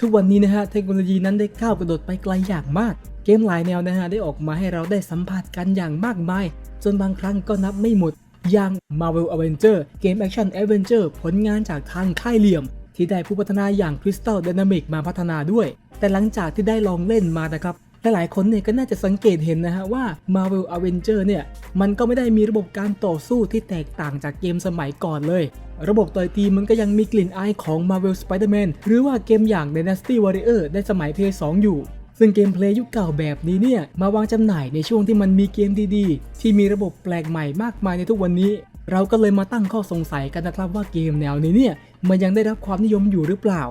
ทุกวันนี้นะฮะเทคโนโลยีนั้นได้ก้าวกระโดดไปไกลอย่างมาก เกมหลายแนวนะฮะได้ออกมาให้เราได้สัมผัสกันอย่างมากมาย จนบางครั้งก็นับไม่หมด อย่าง Marvel Avenger เกมแอคชั่น Adventure ผลงานจากทางค่ายเหลี่ยม ที่ได้ผู้พัฒนาอย่าง Crystal Dynamic มาพัฒนาด้วย แต่หลังจากที่ได้ลองเล่นมานะครับหลายๆคนเนี่ยก็น่าจะสังเกตเห็นนะฮะว่า Marvel Avenger เนี่ยมันก็ไม่ได้มีระบบการต่อสู้ที่แตกต่างจากเกมสมัยก่อนเลย ระบบต่อยตีมันก็ยังมีกลิ่นอายของ Marvel Spider-Man หรือว่าเกมอย่าง Dynasty Warrior ได้สมัย PS2 อยู่ซึ่งเกมเพลย์ยุคเก่าแบบนี้เนี่ย มาวางจำหน่ายในช่วงที่มันมีเกมดีๆ ที่มีระบบแปลกใหม่มากมายในทุกวันนี้ เราก็เลยมาตั้งข้อสงสัยกันนะครับว่าเกมแนวนี้เนี่ย มันยังได้รับความนิยมอยู่หรือเปล่า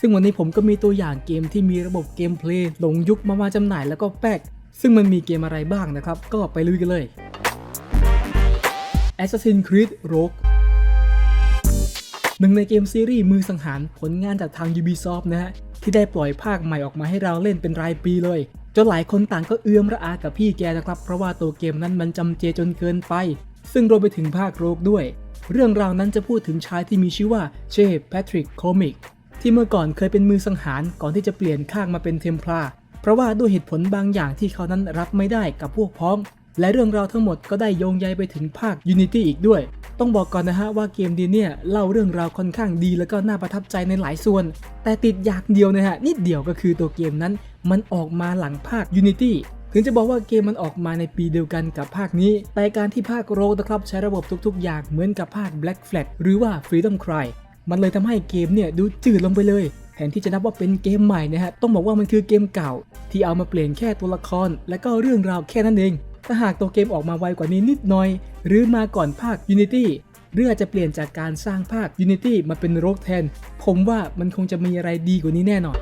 ซึ่งวันนี้ผมก็มีตัวอย่างเกมที่มีระบบเกมเพลย์หลงยุคมาวางจำหน่ายแล้วก็แป๊กซึ่งมันมีเกมอะไรบ้างนะครับ ก็ไปลุยกันเลย Assassin's Creed Rogue หนึ่งในเกมซีรีส์มือสังหารผลงานจากทาง Ubisoft นะฮะที่ได้ปล่อยภาคใหม่ออกมาให้เราเล่นเป็นรายปีเลย จนหลายคนต่างก็เอื้อมระอากับพี่แกนะครับเพราะว่าตัวเกมนั้นมันจำเจจนเกินไป ซึ่งรวมไปถึงภาคโรกด้วย เรื่องราวนั้นจะพูดถึงชายที่มีชื่อว่าเชฟแพทริกโคมิกที่เมื่อก่อนเคยเป็นมือสังหารก่อนที่จะเปลี่ยนข้างมาเป็นเทมพลาเพราะว่าด้วยเหตุผลบางอย่างที่เขานั้นรับไม่ได้กับพวกพ้อง และเรื่องราวทั้งหมดก็ได้โยงใยไปถึงภาค Unity อีกด้วย ต้องบอกก่อนนะฮะว่าเกมดีเนี่ยเล่าเรื่องราวค่อนข้างดีแล้วก็น่าประทับใจในหลายส่วน แต่ติดอย่างเดียวนะฮะนิดเดียวก็คือตัวเกมนั้น มันออกมาหลังภาค Unity ถึงจะบอกว่าเกมมันออกมาในปีเดียวกันกับภาคนี้ แต่การที่ภาคโรนะครับใช้ระบบทุกๆ อย่างเหมือนกับภาค Black Flag หรือว่า Freedom Cry มันเลยทำให้เกมเนี่ยดูจืดลงไปเลยแทนที่จะนับว่าเป็นเกมใหม่นะฮะ ต้องบอกว่ามันคือเกมเก่า ที่เอามาเปลี่ยนแค่ตัวละคร และก็เรื่องราวแค่นั้นเอง ถ้าหากตัวเกมออกมาไวกว่านี้นิดหน่อย หรือมาก่อนภาค Unity หรืออาจจะเปลี่ยนจากการสร้างภาค Unity มาเป็นโรกแทน ผมว่ามันคงจะมีอะไรดีกว่านี้แน่นอน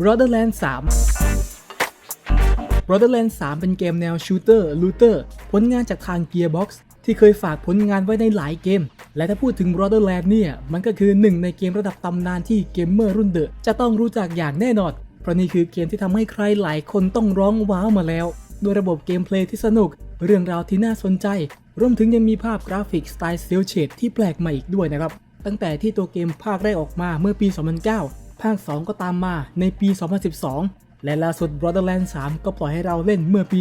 Borderlands 3 Borderlands 3 เป็นเกมแนวชูเตอร์ลูเตอร์ผลงานจากทาง Gearbox ที่เคยฝากผลงานไว้ในหลายเกม และถ้าพูดถึง Borderlands เนี่ย มันก็คือหนึ่งในเกมระดับตำนานที่เกมเมอร์รุ่นเดอะจะต้องรู้จักอย่างแน่นอน เพราะนี่คือเกมที่ทำให้ใครหลายคนต้องร้องว้าวมาแล้ว ด้วยระบบเกมเพลย์ที่สนุก เรื่องราวที่น่าสนใจ รวมถึงยังมีภาพกราฟิกสไตล์เซลเชดที่แปลกใหม่อีกด้วยนะครับ ตั้งแต่ที่ตัวเกมภาคแรกออกมาเมื่อปี 2009 ภาค 2 ก็ตามมาในปี 2012 และล่าสุด Borderlands 3 ก็ปล่อยให้เราเล่นเมื่อปี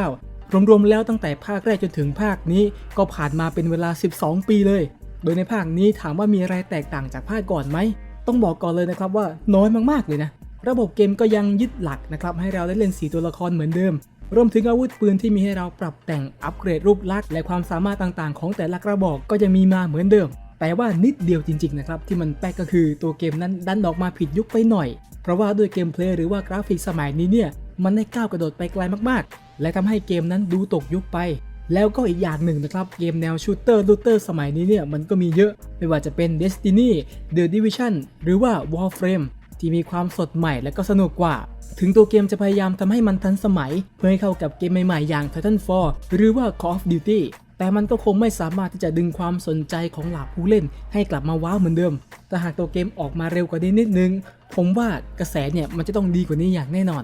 2019 รวมๆแล้วตั้งแต่ภาคแรกจนถึงภาคนี้ก็ผ่านมาเป็นเวลา 12 ปีเลย โดยในภาคนี้ถามว่ามีอะไรแตกต่างจากภาคก่อนไหมต้องบอกก่อนเลยนะครับว่าน้อยมากๆเลยนะ ระบบเกมก็ยังยึดหลักนะครับให้เราได้เล่น 4 ตัวละครเหมือนเดิม รวมถึงอาวุธปืนที่มีให้เราปรับแต่งอัปเกรดรูปลักษณ์และความสามารถต่างๆ ของแต่ละกระบอกก็ยังมีมาเหมือนเดิม แต่ว่านิดเดียวจริงๆนะครับที่มันแปลกก็คือตัวเกมนั้นดันออกมาผิดยุคไปหน่อย เพราะว่าด้วยเกมเพลย์หรือว่ากราฟิกสมัยนี้เนี่ยมันได้ก้าวกระโดดไปไกลมากๆ และทำให้เกมนั้นดูตกยุคไป แล้วก็อีกอย่างหนึ่งนะครับเกมแนวชูเตอร์ลูเตอร์สมัยนี้เนี่ยมันก็มีเยอะ ไม่ว่าจะเป็น Destiny The Division หรือว่า Warframe ที่มีความสดใหม่และก็สนุกกว่า ถึงตัวเกมจะพยายามทำให้มันทันสมัย เพื่อให้เข้ากับเกมใหม่ๆอย่าง Titanfall หรือว่า Call of Duty แต่มันก็คงไม่สามารถที่จะดึงความสนใจของเหล่าผู้เล่นให้กลับมาว้าวเหมือนเดิม แต่หากตัวเกมออกมาเร็วกว่านี้นิดนึง ผมว่ากระแสเนี่ยมันจะต้องดีกว่านี้อย่างแน่นอน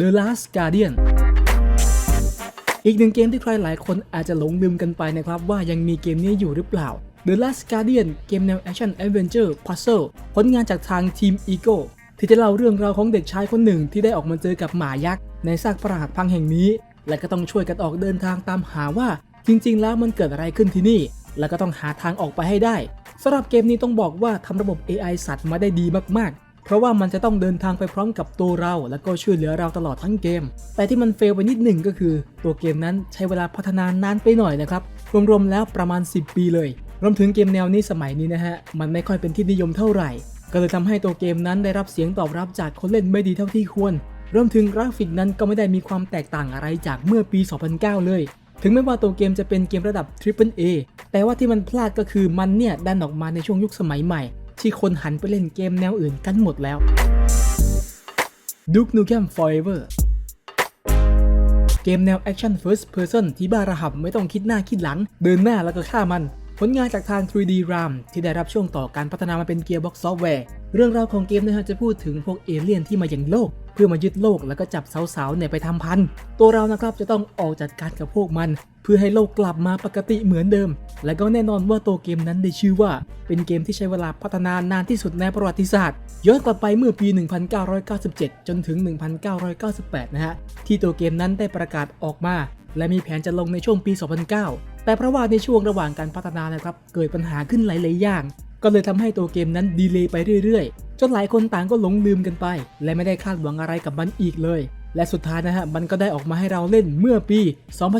The Last Guardian อีกหนึ่งเกมที่ใครหลายคนอาจจะหลงลืมกันไปนะครับว่ายังมีเกมนี้อยู่หรือเปล่า The Last Guardian เกมแนว Action Adventure Puzzle ผลงานจากทาง Team Ego ที่จะเล่าเรื่องราวของเด็กชายคนหนึ่งที่ได้ออกมาเจอกับหมายักษ์ ในซากปราหัสพังแห่งนี้ และก็ต้องช่วยกันออกเดินทางตามหาว่า จริง ๆ แล้วมันเกิดอะไรขึ้นที่นี่ แล้วก็ต้องหาทางออกไปให้ได้สำหรับเกมนี้ต้องบอกว่าทำระบบ AI สัตว์มาได้ดีมากๆ เพราะว่ามันจะต้องเดินทางไปพร้อมกับตัวเรา แล้วก็ช่วยเหลือเราตลอดทั้งเกม แต่ที่มันเฟลไปนิดหนึ่งก็คือ ตัวเกมนั้นใช้เวลาพัฒนานานไปหน่อยนะครับรวมๆแล้วประมาณ 10 ปีเลย รวมถึงเกมแนวนี้สมัยนี้นะฮะ มันไม่ค่อยเป็นที่นิยมเท่าไหร่ ก็เลยทำให้ตัวเกมนั้นได้รับเสียงตอบรับจากคนเล่นไม่ดีเท่าที่ควร รวมถึงกราฟิกนั้นก็ไม่ได้มีความแตกต่างอะไรจากเมื่อปี 2009 เลย ถึงแม้ว่าตัวเกมจะเป็นเกมระดับ Triple A แต่ว่าที่มันพลาดก็คือมันเนี่ยดันออกมาในช่วงยุคสมัยใหม่ ที่คนหันไปเล่นเกมแนวอื่นกันหมดแล้ว Duke Nukem Forever เกมแนว Action First Person ที่บ้าระห่ำไม่ต้องคิดหน้าคิดหลัง เดินหน้าแล้วก็ฆ่ามัน ผลงานจากทาง 3D RAM ที่ได้รับช่วงต่อการพัฒนามาเป็น Gearbox Software เรื่องราวของเกมนะฮะจะพูดถึงพวกเอเลี่ยนที่มาอย่างโลก เพื่อมายึดโลกแล้วก็จับสาวๆเนี่ยไปทำพัน ตัวเรานะครับจะต้องออกจัดการกับพวกมัน เพื่อให้โลกกลับมาปกติเหมือนเดิม และก็แน่นอนว่าตัวเกมนั้นได้ชื่อว่า เป็นเกมที่ใช้เวลาพัฒนานานที่สุดในประวัติศาสตร์ ย้อนกลับไปเมื่อปี 1997 จนถึง 1998 นะฮะที่ตัวเกมนั้นได้ประกาศออกมา และมีแผนจะลงในช่วงปี 2009 แต่เพราะว่าในช่วงระหว่างการพัฒนานะครับเกิดปัญหาขึ้นหลาย ๆ อย่าง ก็เลยทำให้ตัวเกมนั้นดีเลย์ไปเรื่อย ๆ จนหลายคนต่างก็หลงลืมกันไป และไม่ได้คาดหวังอะไรกับมันอีกเลย และสุดท้ายนะฮะมันก็ได้ออกมาให้เราเล่นเมื่อปี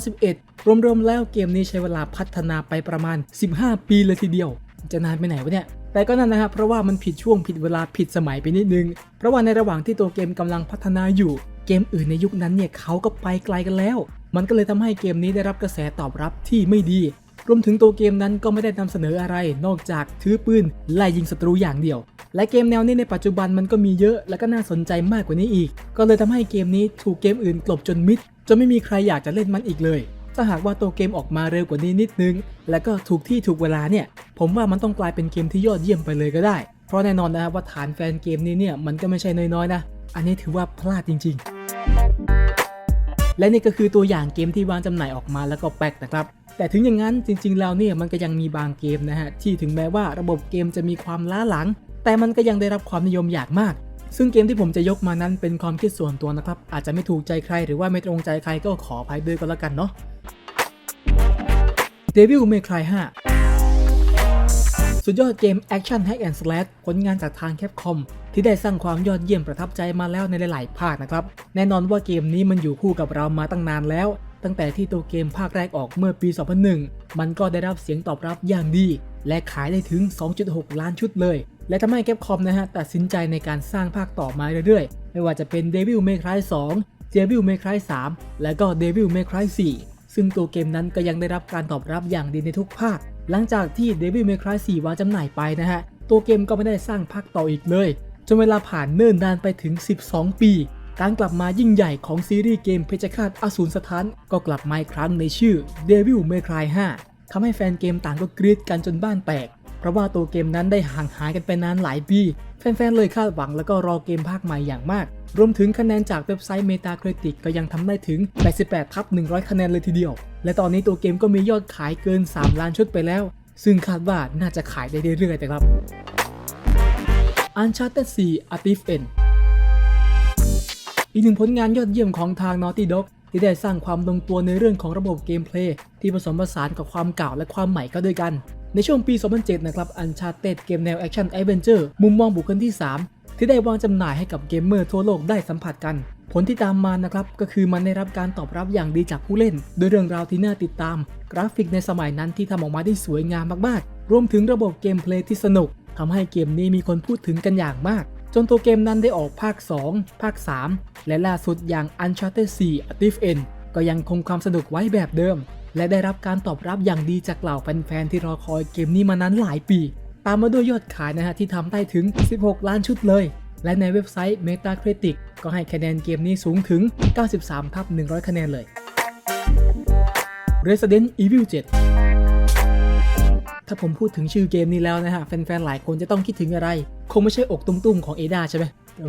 2011 รวม ๆ แล้วเกมนี้ใช้เวลาพัฒนาไปประมาณ 15 ปีเลยทีเดียว จะนานไปไหนวะเนี่ยแต่ก็นั่นนะฮะเพราะว่ามันผิดช่วงผิดเวลาผิดสมัยไปนิดนึง เพราะว่าในระหว่างที่ตัวเกมกำลังพัฒนาอยู่ เกมอื่นในยุคนั้นเนี่ยเขาก็ไปไกลกันแล้ว มันก็เลยทำให้เกมนี้ได้รับกระแสตอบรับที่ไม่ดี รวมถึงตัวเกมนั้นก็ไม่ได้นำเสนออะไร นอกจากถือปืนไล่ยิงศัตรูอย่างเดียว และเกมแนวนี้ในปัจจุบันมันก็มีเยอะ และก็น่าสนใจมากกว่านี้อีก ก็เลยทำให้เกมนี้ถูกเกมอื่นกลบจนมิดจนไม่มีใครอยากจะเล่นมันอีกเลย ถ้าหากว่าตัวเกมออกมาเร็วกว่านี้นิดนึง และก็ถูกที่ถูกเวลาเนี่ย ผมว่ามันต้องกลายเป็นเกมที่ยอดเยี่ยมไปเลยก็ได้ เพราะแน่นอนนะครับว่าฐานแฟนเกมนี้เนี่ยมันก็ไม่ใช่น้อยๆนะ อันนี้ถือว่าพลาดจริง ๆ และนี่ก็คือตัวอย่างเกมที่วางจำหน่ายออกมาแล้วก็แปลกนะครับ แต่ถึงอย่างนั้นจริง ๆ แล้วเนี่ยมันก็ยังมีบางเกมนะฮะที่ถึงแม้ว่าระบบเกมจะมีความล้าหลัง แต่มันก็ยังได้รับความนิยมอย่างมาก ซึ่งเกมที่ผมจะยกมานั้นเป็นความคิดส่วนตัวนะครับ อาจจะไม่ถูกใจใครหรือว่าไม่ตรงใจใครก็ขออภัยด้วยก็แล้วกันเนาะ Devil May Cry 5 สุดยอดเกม Action Hack and Slash ผลงานจากทางแคปคอม ที่ได้สร้างความยอดเยี่ยมประทับใจมาแล้วในหลาย ๆ ภาคนะครับ แน่นอนว่าเกมนี้มันอยู่คู่กับเรามาตั้งนานแล้ว ตั้งแต่ที่ตัวเกมภาคแรกออกเมื่อปี 2001 มันก็ได้รับเสียงตอบรับอย่างดี และขายได้ถึง 2.6 ล้านชุดเลย และทำให้แคปคอมนะฮะตัดสินใจในการสร้างภาคต่อมาเรื่อย ๆ ไม่ว่าจะเป็น Devil May Cry 2 Devil May Cry 3 และก็ Devil May Cry 4 ซึ่งตัวเกมนั้นก็ยังได้รับการตอบรับอย่างดีในทุกภาค หลังจากที่ Devil May Cry 4 วางจำหน่ายไปนะฮะตัวเกมก็ไม่ได้สร้างภาคต่ออีกเลย จนเวลาผ่านเนิ่นนานไปถึง 12 ปี การกลับมายิ่งใหญ่ของซีรีส์เกมเพชฌฆาตอสูรสถานก็กลับมาอีกครั้งในชื่อ Devil May Cry 5ทำให้แฟนเกมต่างก็กรี๊ดกันจนบ้านแตก เพราะว่าตัวเกมนั้นได้ห่างหายกันไปนานหลายปี แฟนๆเลยคาดหวังแล้วก็รอเกมภาคใหม่อย่างมาก รวมถึงคะแนนจากเว็บไซต์ Metacritic ก็ยังทำได้ถึง 88ทับ100 คะแนนเลยทีเดียว และตอนนี้ตัวเกมก็มียอดขายเกิน 3 ล้านชุดไปแล้ว ซึ่งคาดว่าน่าจะขายได้เรื่อยๆแต่ครับ Uncharted 4 A Thief End อีกหนึ่งผลงานยอดเยี่ยมของทาง Naughty Dog ที่ได้สร้างความลงตัวในเรื่องของระบบเกมเพลย์ที่ผสมผสานกับความเก่าและความใหม่เข้าด้วยกัน ในช่วงปี 2007 นะครับ Uncharted เกมแนวแอคชั่น a อ v e n เจอร์มุมมองบุคคลที่ 3 ที่ได้วางจำหน่ายให้กับเกมเมอร์ทั่วโลกได้สัมผัสกัน ผลที่ตามมานะครับก็คือมันได้รับการตอบรับอย่างดีจากผู้เล่น โดยเรื่องราวที่น่าติดตาม กราฟิกในสมัยนั้นที่ทำออกมาได้สวยงามมากๆ รวมถึงระบบเกมเพลย์ที่สนุก ทำให้เกมนี้มีคนพูดถึงกันอย่างมาก จนตัวเกมนั้นได้ออกภาค 2 ภาค 3 และล่าสุดอย่าง Uncharted 4 A Thief End ก็ยังคงความสนุกไว้แบบเดิม และได้รับการตอบรับอย่างดีจากเหล่าแฟนๆที่รอคอยเกมนี้มานานหลายปี ตามมาด้วยยอดขายนะฮะที่ทำได้ถึง 16 ล้านชุดเลย และในเว็บไซต์ Metacritic ก็ให้คะแนนเกมนี้สูงถึง 93ทับ100 คะแนนเลย Resident Evil 7 ถ้าผมพูดถึงชื่อเกมนี้แล้วนะฮะ แฟนๆ หลายคนจะต้องคิดถึงอะไร คงไม่ใช่อกตุ้มๆ ของเอดาใช่ไหม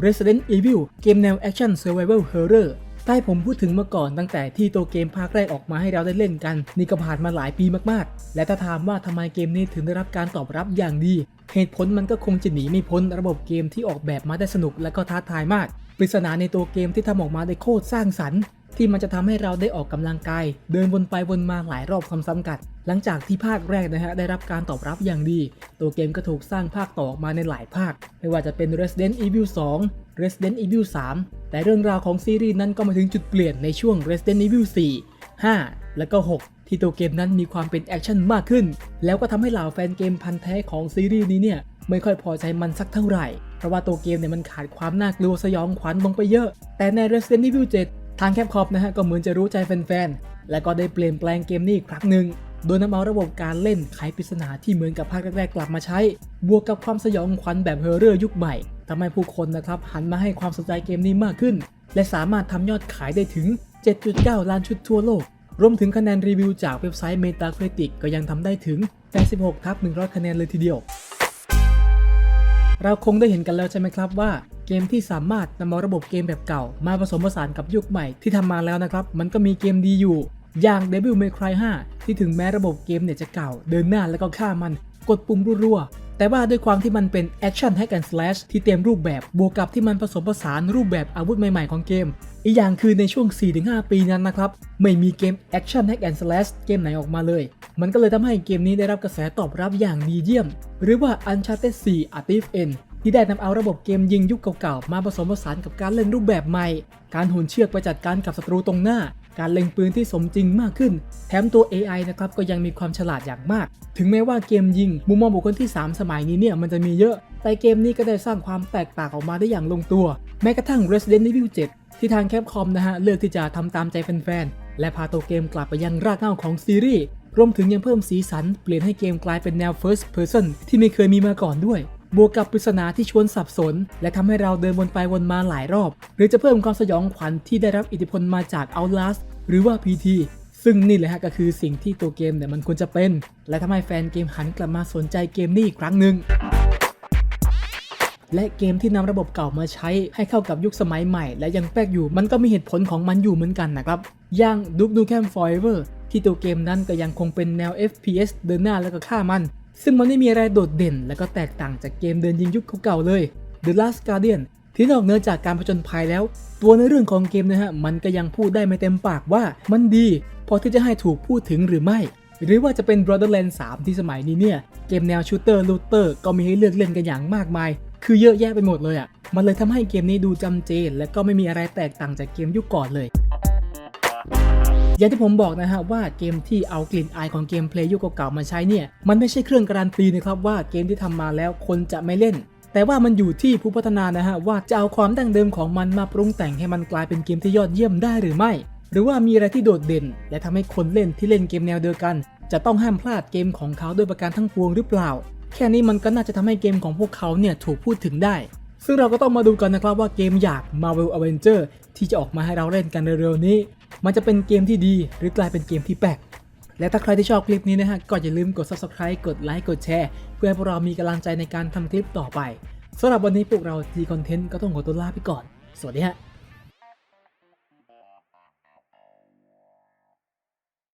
Resident Evil เกมแนว Action Survival Horror ใต้ผมพูดถึงมาก่อนตั้งแต่ที่ตัวเกมภาคแรกออกมาให้เราได้เล่นกัน นี่ก็ผ่านมาหลายปีมากๆ และถ้าถามว่าทำไมเกมนี้ถึงได้รับการตอบรับอย่างดี เหตุผลมันก็คงจะหนีไม่พ้นระบบเกมที่ออกแบบมาได้สนุกและก็ท้าทายมากปริศนาในตัวเกมที่ทำออกมาได้โคตรสร้างสรรค์ ที่มันจะทำให้เราได้ออกกำลังกาย เดินวนไปวนมาหลายรอบซ้ำกัน หลังจากที่ภาคแรกนะฮะได้รับการตอบรับอย่างดี ตัวเกมก็ถูกสร้างภาคต่อออกมาในหลายภาค ไม่ว่าจะเป็น Resident Evil 2 Resident Evil 3 แต่เรื่องราวของซีรีส์นั้นก็มาถึงจุดเปลี่ยนในช่วง Resident Evil 4 5 และก็ 6 ที่ตัวเกมนั้นมีความเป็นแอคชั่นมากขึ้น แล้วก็ทำให้เหล่าแฟนเกมพันธุ์แท้ของซีรีส์นี้เนี่ยไม่ค่อยพอใจมันสักเท่าไหร่ เพราะว่าตัวเกมเนี่ยมันขาดความน่ากลัวสยองขวัญลงไปเยอะ แต่ใน Resident Evil 7 ทางแคปคอมนะฮะก็เหมือนจะรู้ใจแฟนๆ และก็ได้เปลี่ยนแปลงเกมนี้อีกครั้งหนึ่ง โดยนำเอาระบบการเล่นไขปริศนาที่เหมือนกับภาคแรกๆกลับมาใช้ บวกกับความสยองขวัญแบบเฮอร์เรอร์ยุคใหม่ทำให้ผู้คนนะครับหันมาให้ความสนใจเกมนี้มากขึ้น และสามารถทำยอดขายได้ถึง 7.9 ล้านชุดทั่วโลก รวมถึงคะแนนรีวิวจากเว็บไซต์ Metacritic ก็ยังทำได้ถึง 86ทับ100 คะแนนเลยทีเดียว เราคงได้เห็นกันแล้วใช่ไหมครับว่า เกมที่สามารถนำเอาระบบเกมแบบเก่า มาผสมผสานกับยุคใหม่ที่ทำมาแล้วนะครับ มันก็มีเกมดีอยู่ อย่าง Devil May Cry 5 ที่ถึงแม้ระบบเกมเนี่ยจะเก่า เดินหน้าแล้วก็ฆ่ามันกดปุ่มรัวๆ แต่ว่าด้วยความที่มันเป็น Action Hack and Slash ที่เต็มรูปแบบ บวกกับที่มันผสมผสานรูปแบบอาวุธใหม่ๆของเกม อีกอย่างคือในช่วง 4-5 ปีนั้นนะครับ ไม่มีเกม Action Hack and Slash เกมไหนออกมาเลย มันก็เลยทำให้เกมนี้ได้รับกระแสตอบรับอย่างดีเยี่ยม หรือว่า Uncharted 4 A Thief End ที่ได้นำเอาระบบเกมยิงยุคเก่าๆ มาผสมผสานกับการเล่นรูปแบบใหม่ การโหนเชือกไปจัดการกับศัตรูตรงหน้า การเล็งปืนที่สมจริงมากขึ้น แถมตัว AI นะครับก็ยังมีความฉลาดอย่างมาก ถึงแม้ว่าเกมยิง มุมมองบุคคลที่ 3 สมัยนี้เนี่ยมันจะมีเยอะ แต่เกมนี้ก็ได้สร้างความแตกต่างออกมาได้อย่างลงตัว แม้กระทั่ง Resident Evil 7 ที่ทางแคปคอมนะฮะเลือกที่จะทำตามใจแฟนๆ และพาตัวเกมกลับไปยังรากเหง้าของซีรีส์ รวมถึงยังเพิ่มสีสัน เปลี่ยนให้เกมกลายเป็นแนว First Person ที่ไม่เคยมีมาก่อนด้วย บวกกับปริศนาที่ชวนสับสน และทำให้เราเดินวนไปวนมาหลายรอบ หรือจะเพิ่มความสยองขวัญที่ได้รับอิทธิพลมาจาก Outlast หรือว่า PT ซึ่งนี่แหละฮะก็คือสิ่งที่ตัวเกมเนี่ยมันควรจะเป็น และทำให้แฟนเกมหันกลับมาสนใจเกมนี้อีกครั้งหนึ่งและเกมที่นำระบบเก่ามาใช้ให้เข้ากับยุคสมัยใหม่ และยังแปลกอยู่มันก็มีเหตุผลของมันอยู่เหมือนกันนะครับอย่าง Duke Nukem Forever ที่ตัวเกมนั้นก็ยังคงเป็นแนว FPS เดินหน้าแล้วก็ฆ่ามัน ซึ่งมันไม่มีอะไรโดดเด่น และก็แตกต่างจากเกมเดินยิงยุคเก่าๆเลย The Last Guardian ที่นอกเหนือจากการผจญภัยแล้ว ตัวในเรื่องของเกมนะฮะมันก็ยังพูดได้ไม่เต็มปากว่ามันดี พอที่จะให้ถูกพูดถึงหรือไม่ หรือว่าจะเป็น Borderlands 3 ที่สมัยนี้เนี่ย เกมแนวชูเตอร์ลูเตอร์ก็มีให้เลือกเล่นกันอย่างมากมาย คือเยอะแยะไปหมดเลยอะ่ะมันเลยทำให้เกมนี้ดูจำเจน และก็ไม่มีอะไรแตกต่างจากเกมยุคก่อนเลย อย่างที่ผมบอกนะฮะว่าเกมที่เอากลิ่นอายของเกมเพลย์ยุคเก่าๆมาใช้เนี่ยมันไม่ใช่เครื่องการันตีนะครับว่าเกมที่ทำมาแล้วคนจะไม่เล่น แต่ว่ามันอยู่ที่ผู้พัฒนานะฮะว่าจะเอาความดั้งเดิมของมันมาปรุงแต่งให้มันกลายเป็นเกมที่ยอดเยี่ยมได้หรือไม่ หรือว่ามีอะไรที่โดดเด่น และทำให้คนเล่นที่เล่นเกมแนวเดียวกัน จะต้องห้ามพลาดเกมของเขาด้วยประการทั้งปวงหรือเปล่า แค่นี้มันก็น่าจะทำให้เกมของพวกเขาเนี่ยถูกพูดถึงได้ ซึ่งเราก็ต้องมาดูกันนะครับว่าเกมอยาก Marvel Avenger ที่จะออกมาให้เราเล่นกันเร็วๆนี้ มันจะเป็นเกมที่ดีหรือกลายเป็นเกมที่แปลกและถ้าใครที่ชอบคลิปนี้นะฮะก็อย่าลืมกด subscribe กดไลค์กดแชร์ เพื่อให้พวกเรามีกำลังใจในการทำคลิปต่อไปสำหรับวันนี้พวกเราทีคอนเทนต์ก็ต้องขอตัวลาไปก่อน สวัสดีฮะ